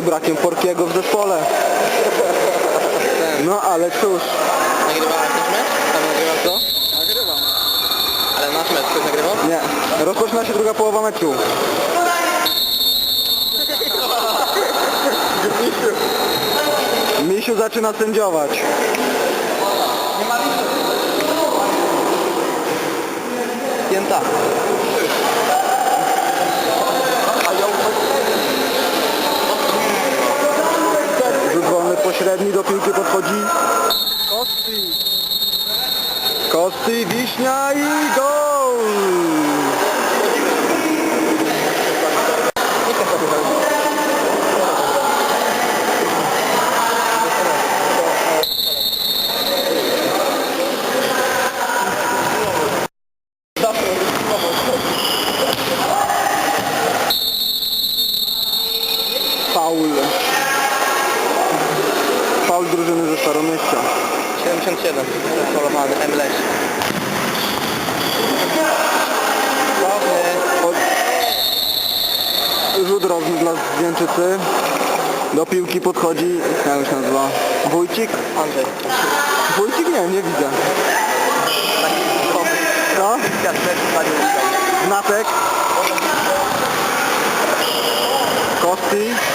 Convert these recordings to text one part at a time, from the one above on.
brakiem Porkiego w zespole. No ale cóż. Nagrywałeś nasz mecz? Tam nagrywał co? Nagrywam. Ale nasz mecz ktoś nagrywał? Nie. Rozpoczyna się druga połowa meczu. Misiu zaczyna sędziować. Pięta. Rzut pośredni do piłki podchodzi. Kosty. Kosty, Wiśnia i gol! 77. Polowany, MLS. Od... Rzut rożny dla Zdjęczycy. Do piłki podchodzi, jak już nazywa? Wójcik? Andrzej. Wójcik? Nie, nie widzę. Co? Znatek. Kosti.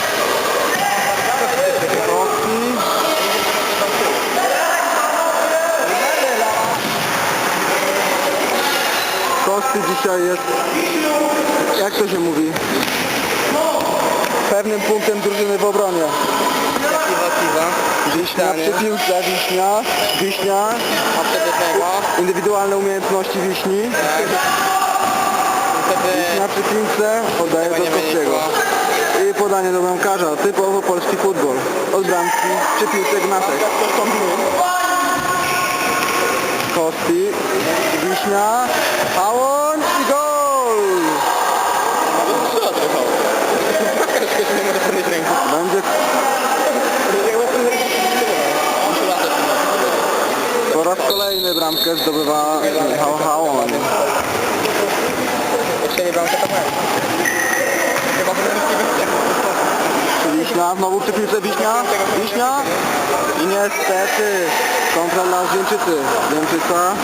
Kosti dzisiaj jest, jak to się mówi, pewnym punktem drużyny w obronie. Kiwa. Wiśnia przy piłce, Wiśnia, Wiśnia, A wtedy tego. indywidualne umiejętności Wiśni. Wtedy... Wiśnia przy piłce, podaje do nie Kostiego. I podanie do bramkarza, typowo polski futbol. Od bramki przy piłce Gnasek. Kosti, Wiśnia, Hałoń i gol! Co odrywał? Ktoś nie może podnieść ręki. Będzie po raz kolejny bramkę zdobywa Michał Hałoń. Jak nie bramka, to mają. Wiśnia, znowu przy piłce Wiśnia, Wiśnia? I niestety kontra dla Zdjęczycy, Zdjęczyca,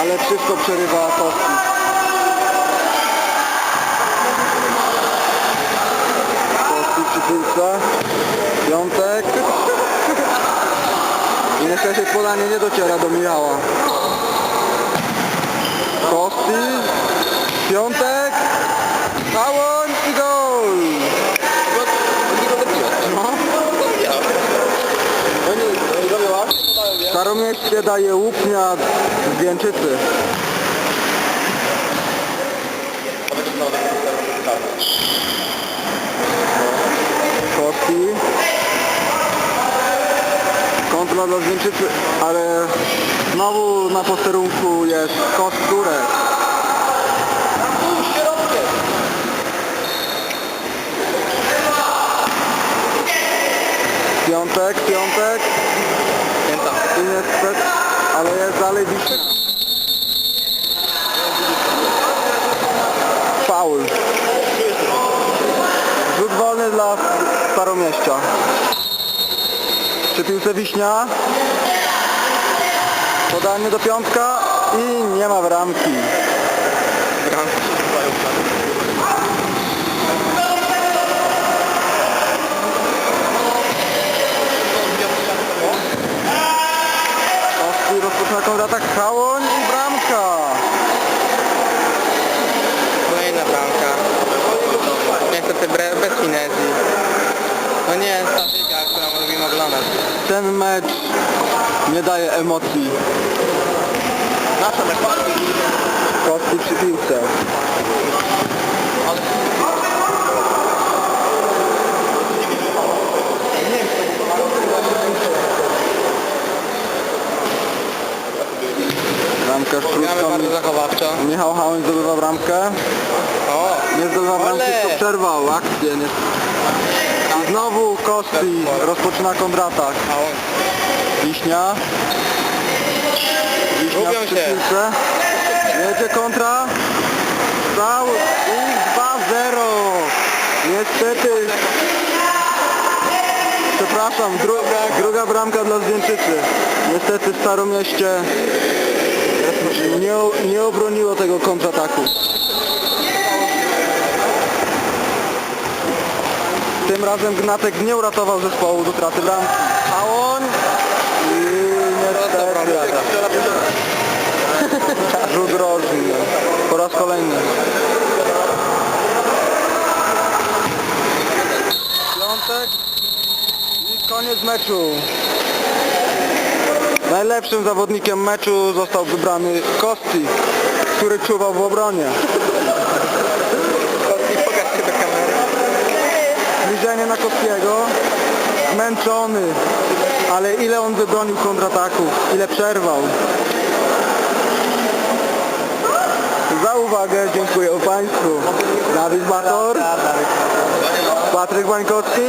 ale wszystko przerywa przy piłce, Piątek. I niestety podanie nie dociera do Michała. Kosti, Piątek, Hałoń i gol! No. Staromieście daje łupnia z Więczycy. Kosti. Kontra dla Zwięczycy, ale znowu na posterunku jest Kosturek. Piątek, piątek. Niestety, ale jest dalej Wiśnia. Faul. Rzut wolny dla Staromieścia. Przy piłce Wiśnia. Podanie do piątka i nie ma bramki. Bramki kontratak Hałoń i bramka. Kolejna bramka. Niestety bez finezji. No nie jest ta piłka, którą lubimy oglądać. Ten mecz nie daje emocji. Nasza mecz. Kosti przy piłce. Krótko. bardzo zachowawczo. Michał Hałoń zdobywa bramkę. O! Nie zdobywa bramki, Ole! tylko przerwał akcję. Nie. I znowu Kosti rozpoczyna kontratak. Wiśnia. Wiśnia przy się. Jedzie kontra. Strzał i 2-0. Niestety Przepraszam, dru druga bramka dla Zdjęczycy. Niestety w Staromieście nie, obroniło tego kontrataku. Tym razem Gnatek nie uratował zespołu do traty bramki. A on i niestety rzut rożny po raz kolejny. Piątek i koniec meczu. Najlepszym zawodnikiem meczu został wybrany Kosti, który czuwał w obronie. I pokaż się do kamery. Zbliżenie na Kostiego, zmęczony, ale ile on wybronił kontrataków, ile przerwał. Za uwagę dziękuję Państwu. Dawid Bator, Patryk Bańkowski